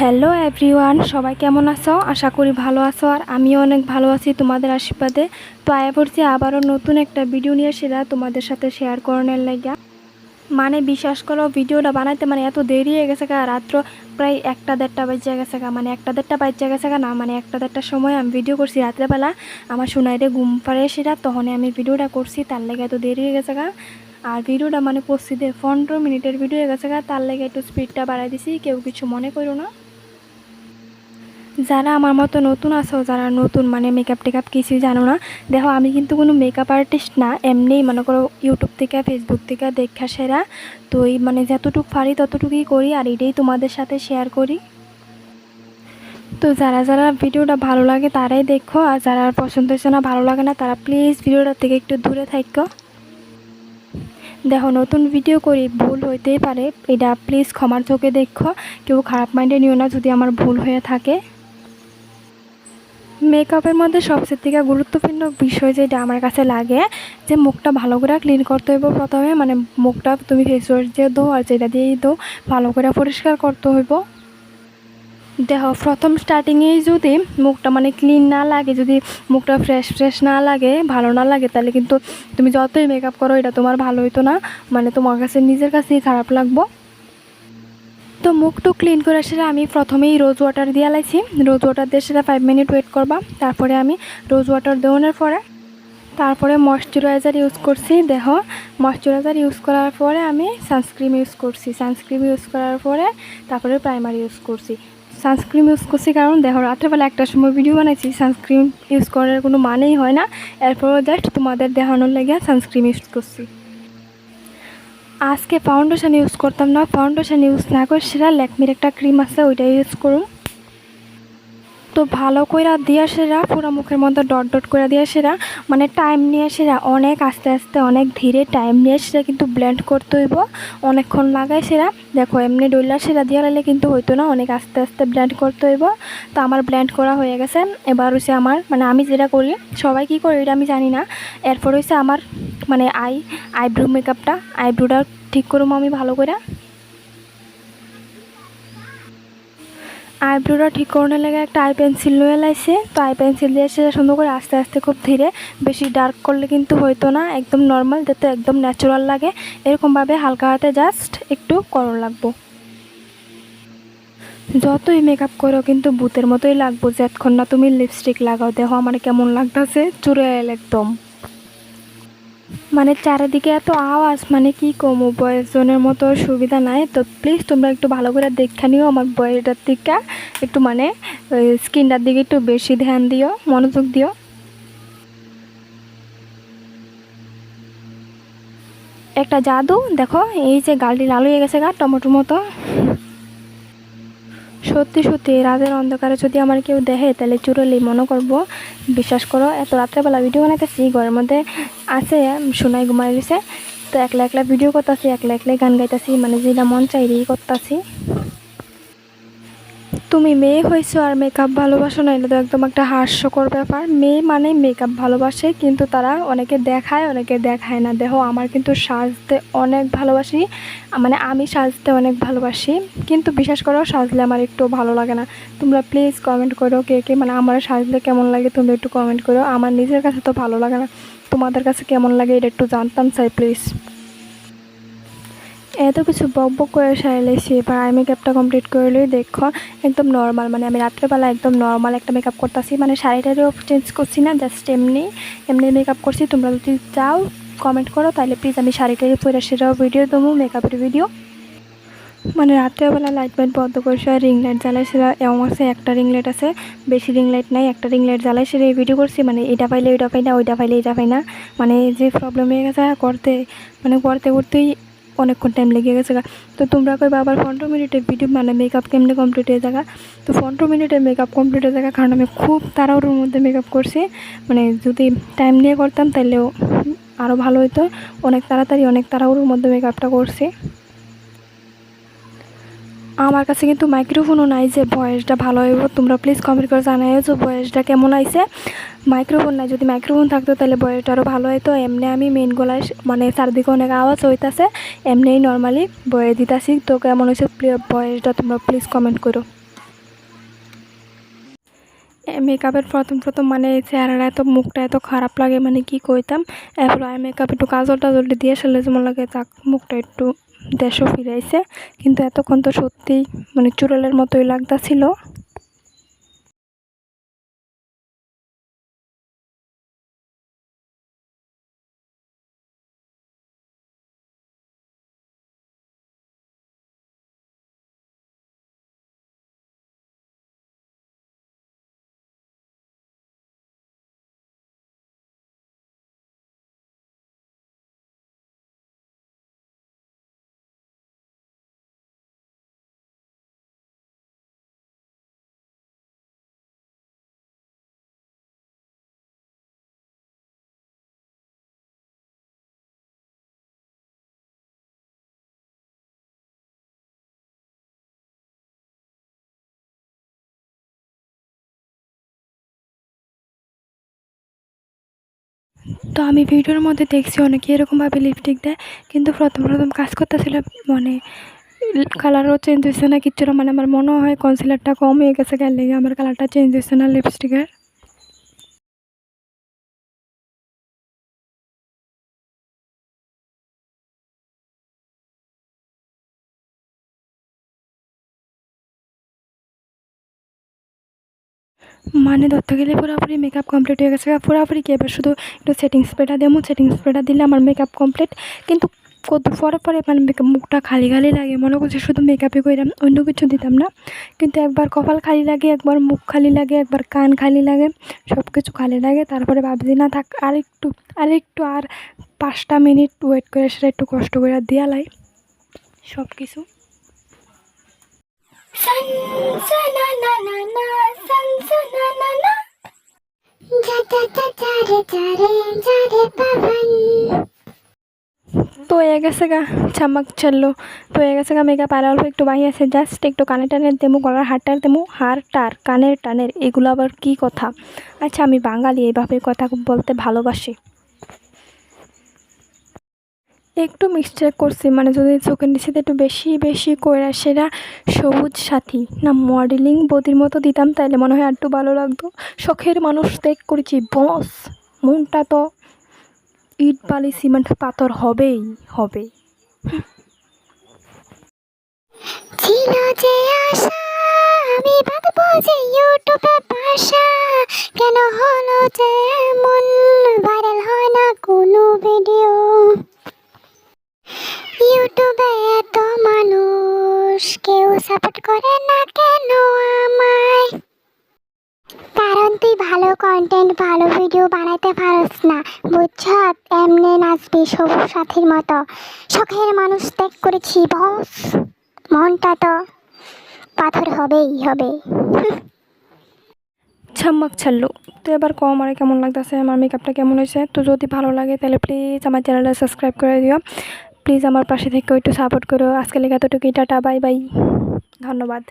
Hello everyone সবাই কেমন আছো? আশা করি ভালো আছো আর আমিও অনেক ভালো আছি তোমাদের আশীর্বাদে। তো আয়া পড়ছি আবারও নতুন একটা ভিডিও নিয়ে সেটা তোমাদের সাথে শেয়ার করানোর লাগিয়া। মানে বিশ্বাস করো ভিডিওটা বানাইতে মানে এত দেরি হয়ে গেছে গা, রাত্র প্রায় একটা দেড়টা বাজে গেছে গা। মানে একটা দেড়টা বাজে গেছে গা না মানে একটা দেড়টার সময় আমি ভিডিও করছি রাত্রেবেলা। আমার শোনাইতে ঘুম পাড়ে সেটা, তখনই আমি ভিডিওটা করছি, তার লেগে এত দেরি হয়ে গেছে গা। আর ভিডিওটা মানে করছি দে পনেরো মিনিটের ভিডিও হয়ে গেছে গা, তার লেগে একটু স্পিডটা বাড়াই দিছি, কেউ কিছু মনে করো না। যারা আমার মতো নতুন আছো, যারা নতুন মানে মেকআপ টেকআপ কিছুই জানো না, দেখো আমি কিন্তু কোনো মেকআপ আর্টিস্ট না, এমনিই মনে করো ইউটিউব থেকে ফেসবুক থেকে দেখা সেরা। তো এই মানে যতটুকু পারি ততটুকুই করি আর এটাই তোমাদের সাথে শেয়ার করি। তো যারা যারা ভিডিওটা ভালো লাগে তারাই দেখো, আর যারা পছন্দ হচ্ছে না, ভালো লাগে না, তারা প্লিজ ভিডিওটা থেকে একটু দূরে থাকো। দেখো, নতুন ভিডিও করি, ভুল হইতেই পারে, এটা প্লিজ ক্ষমার চোখে দেখো, কেউ খারাপ মাইন্ডে নিও না, যদি আমার ভুল হয়ে থাকে। মেকআপের মধ্যে সবচেয়ে থেকে গুরুত্বপূর্ণ বিষয় যেটা আমার কাছে লাগে, যে মুখটা ভালো করে ক্লিন করতে হইব প্রথমে। মানে মুখটা তুমি ফেস ওয়াশ দিয়ে দো আর যেটা দিয়েই দো ভালো করে পরিষ্কার করতে হইব। দেখো প্রথম স্টার্টিংয়েই যদি মুখটা মানে ক্লিন না লাগে, যদি মুখটা ফ্রেশ ফ্রেশ না লাগে, ভালো না লাগে, তাহলে কিন্তু তুমি যতই মেকআপ করো, এটা তোমার ভালো হইতো না। মানে তোমার কাছে নিজের কাছেই খারাপ লাগবো। তো মুখটু ক্লিন করে সেটা আমি প্রথমেই রোজ ওয়াটার দিয়ে লাইছি রোজ ওয়াটার দিয়ে সেটা ফাইভ মিনিট ওয়েট করবা। তারপরে আমি রোজ ওয়াটার দেওয়ানোর পরে তারপরে ময়শ্চারাইজার ইউজ করছি। দেহ ময়শ্চারাইজার ইউজ করার পরে আমি সানস্ক্রিন ইউজ করছি। সানস্ক্রিন ইউজ করার পরে তারপরে প্রাইমার ইউজ করছি। সানস্ক্রিন ইউজ করছি কারণ দেখো, রাত্রেবেলা একটার সময় ভিডিও বানাইছি সানস্ক্রিন ইউজ করার কোনো মানেই হয় না। এরপরও জাস্ট তোমাদের দেখানোর লাগে সানস্ক্রিন ইউজ করছি। আজকে ফাউন্ডেশন ইউজ করতাম না ফাউন্ডেশন ইউজ না করে সেটা ল্যাকমির একটা ক্রিম আছে, ওইটা ইউজ করুন। তো ভালো করে দিয়ে সেরা, পুরো মুখের মধ্যে ডট ডট করে দিয়ে সেরা মানে টাইম নিয়ে সেরা, অনেক আস্তে আস্তে, অনেক ধীরে টাইম নিয়ে সেটা কিন্তু ব্লেন্ড করতে হইব, অনেকক্ষণ লাগায় সেরা। দেখো, এমনি ডইলা সেরা দিয়ে লাগলে কিন্তু হইতো না, অনেক আস্তে আস্তে ব্লেন্ড করতে হইব। তো আমার ব্লেন্ড করা হয়ে গেছে। এবার হচ্ছে আমার মানে আমি যেটা করি, সবাই কী করে, এটা আমি জানি না। এরপর হচ্ছে আমার মানে আই, আইব্রো মেকআপটা আইব্রোটা ঠিক করব আমি ভালো করে। আইব্রোটা ঠিক করানোর লাগে একটা আই পেন্সিল নিয়ে লাইছে তো আই পেন্সিল দিয়ে সেটা সুন্দর করে আস্তে আস্তে খুব ধীরে, বেশি ডার্ক করলে কিন্তু হইতো না, একদম নর্মাল যাতে একদম ন্যাচারাল লাগে। এরকমভাবে হালকা হাতে জাস্ট একটু করণ লাগবো। যতই মেকআপ করো কিন্তু ভূতের মতোই লাগবো যতক্ষণ না তুমি লিপস্টিক লাগাও, দেখো আমার কেমন লাগতেছে চুরে একদম। মানে চারিদিকে এত আওয়াজ মানে কি কমো, বয়সজনের মতো সুবিধা নাই। তো প্লিজ তোমরা একটু ভালো করে দেখে নিও আমার বয়সটার দিকে। একটু মানে স্কিনটার দিকে একটু বেশি ধ্যান দিও, মনোযোগ দিও। একটা জাদু, দেখো, এই যে গালটি লাল হয়ে গেছে গা, টমেটোর মতো। সত্যি সত্যি রাতের অন্ধকারে যদি আমার কেউ দেখে, তাহলে চুরলি মনে করব। বিশ্বাস করো, এত রাত্রেবেলা ভিডিও বানাইতেছি, ঘরের মধ্যে আছে, সোনাই ঘুমাই গেছে। তো একলা একলা ভিডিও করতেছি, একলা একলাই গান গাইতেছি মানে যেটা মন চাই করতেছি। তুমি মেয়ে হয়েছো আর মেকআপ ভালোবাসো না, এটা তো একদম একটা হাস্যকর ব্যাপার। মেয়ে মানে মেকআপ ভালোবাসে, কিন্তু তারা অনেকে দেখায় অনেকে দেখায় না। দেখো, আমার কিন্তু সাজতে অনেক ভালোবাসি মানে আমি সাজতে অনেক ভালোবাসি, কিন্তু বিশ্বাস করো, সাজলে আমার একটু ভালো লাগে না। তোমরা প্লিজ কমেন্ট করো কে কে মানে আমার সাজলে কেমন লাগে তোমরা একটু কমেন্ট করো। আমার নিজের কাছে তো ভালো লাগে না, তোমাদের কাছে কেমন লাগে এটা একটু জানতাম চাই প্লিজ এত কিছু বক বক করে সারিলেছি এবার আই মেকআপটা কমপ্লিট করলেই দেখো, একদম নর্মাল মানে আমি রাত্রেবেলা একদম নর্মাল একটা মেকআপ করতেছি মানে শাড়িটারও চেঞ্জ করছি না জাস্ট এমনি এমনি মেকআপ করছি। তোমরা যদি চাও কমেন্ট করো তাহলে প্লিজ আমি শাড়িটারই পরে সেটাও ভিডিও দেবো মেকআপের ভিডিও মানে রাত্রেবেলা লাইট ফাইট বন্ধ করে সে রিং লাইট জ্বালাই সেটা এমন আছে, একটা রিং লাইট আছে, বেশি রিং লাইট নাই, একটা রিং লাইট জ্বালাই সেটা ভিডিও করছি মানে এটা পাইলে ওইটা পাই না, ওইটা পাইলে এটা পাই না। মানে যে প্রবলেম হয়ে গেছে করতে মানে করতে করতেই অনেকক্ষণ টাইম লেগে গেছে তো তোমরা কই আবার পনেরো মিনিটের ভিডিও মানে মেকআপ কেমনি কমপ্লিট হয়ে থাকা তো পনেরো মিনিটের মেকআপ কমপ্লিট হয়ে থাকা কারণ আমি খুব তাড়াহুড়োর মধ্যে মেকআপ করছি। মানে যদি টাইম নিয়ে করতাম তাহলেও আরও ভালো হতো অনেক তাড়াতাড়ি অনেক তাড়াহুড়োর মধ্যে মেকআপটা করছি। আমার কাছে কিন্তু মাইক্রোফোনও নাই যে ভয়েসটা ভালো হইব। তোমরা প্লিজ কমেন্ট করে জানাইও যে ভয়েসটা কেমন আইছে মাইক্রোফোন নাই, যদি মাইক্রোফোন থাকতো তাহলে ভয়েসটা আরও ভালো হইতো। এমনি আমি মেন গলায় মানে চারদিকে অনেক আওয়াজ হইতাছে। এমনিই নর্মালি বয়ে দিতাছি। তো কেমন হয়েছে ভয়েসটা তোমরা প্লিজ কমেন্ট করো। মেকআপের প্রথম প্রথম মানে চেহারাটা এত, মুখটা এত খারাপ লাগে মানে কি কইতাম? এরপর আই মেকআপ একটু কাজল টাজল দিয়ে আসলে যেমন লাগে তাক মুখটা একটু দেশও ফিরাইছে। কিন্তু এতক্ষণ তো সত্যিই মানে চুড়ালের মতোই লাগতাছিল। তো আমি ভিডিওর মধ্যে দেখছি অনেকে এরকমভাবে লিপস্টিক দেয়, কিন্তু প্রথম প্রথম কাজ করতেছিল মানে কালারও চেঞ্জ হয়েছে না, কিচ্ছু মানে আমার মনে হয় কনসিলারটা কম হয়ে গেছে গেলে আমার কালারটা চেঞ্জ হয়েছে না লিপস্টিকের মানে ধরতে গেলে পুরোপুরি মেকআপ কমপ্লিট হয়ে গেছে। পুরোপুরি কি এবার শুধু একটু সেটিং স্প্রেটা দেবো সেটিং স্প্রেটা দিলে আমার মেকআপ কমপ্লিট কিন্তু কত পরে পরে মানে মুখটা খালি খালি লাগে, মনে করছে শুধু মেকআপই কইরাম, অন্য কিছু দিতাম না। কিন্তু একবার কপাল খালি লাগে, একবার মুখ খালি লাগে, একবার কান খালি লাগে সব কিছু খালি লাগে। তারপরে ভাবছি, না থাক আরেকটু আরেকটু আর একটু, আর পাঁচটা মিনিট ওয়েট করে সেটা একটু কষ্ট করে দেওয়ালাই সব কিছু তো হয়ে গেছে গা চামাক ছাড়লো তো হয়ে গেছে গা মেকআপ আর অল্প একটু বাহি আছে। জাস্ট একটু কানে টানের দেমু গলার হারটার দেমু হার টার কানের টানের এগুলো আবার কি কথা? আচ্ছা আমি বাঙালি এইভাবে কথা বলতে ভালোবাসি। একটু মিক্সচার করছি মানে যদি চোখের নিচেতে একটু বেশি বেশি করে সেটা সবুজ সাথী, না মডেলিং বদির মতো দিতাম, তাইলে মনে হয় একটু ভালো লাগতো। শখের মানুষ ত্যাগ করেছি বস মনটা তো ইট, বালি, সিমেন্ট, পাথর হবেই হবে আমি বাঁধবো যে ইউটিউবে কেন হলো যে এমন ভাইরাল হয় না কোনো ইউটিউবে এত মানুষ, কেউ সাপোর্ট করে না কেন আমায়? কারণ তুই ভালো কন্টেন্ট ভালো ভিডিও বানাইতে পারস না, বুঝছ? এমনি নাচবি সবুজ সাথীর মতো। শখের মানুষ ত্যাগ করেছি, বস। মনটা তো পাথর হবেই, হবে। ছাম্মাক ছাড়লো। তো এবার কম আমার কেমন লাগতেছে? আমার মেকআপটা কেমন হয়েছে? তো যদি ভালো লাগে, তাহলে প্লিজ আমার চ্যানেলটা সাবস্ক্রাইব করে দিও। প্লিজ আমার পাশে থেকে একটু সাপোর্ট করো। আজকে লেখা তোটুকুই টাটা বাই বাই ধন্যবাদ।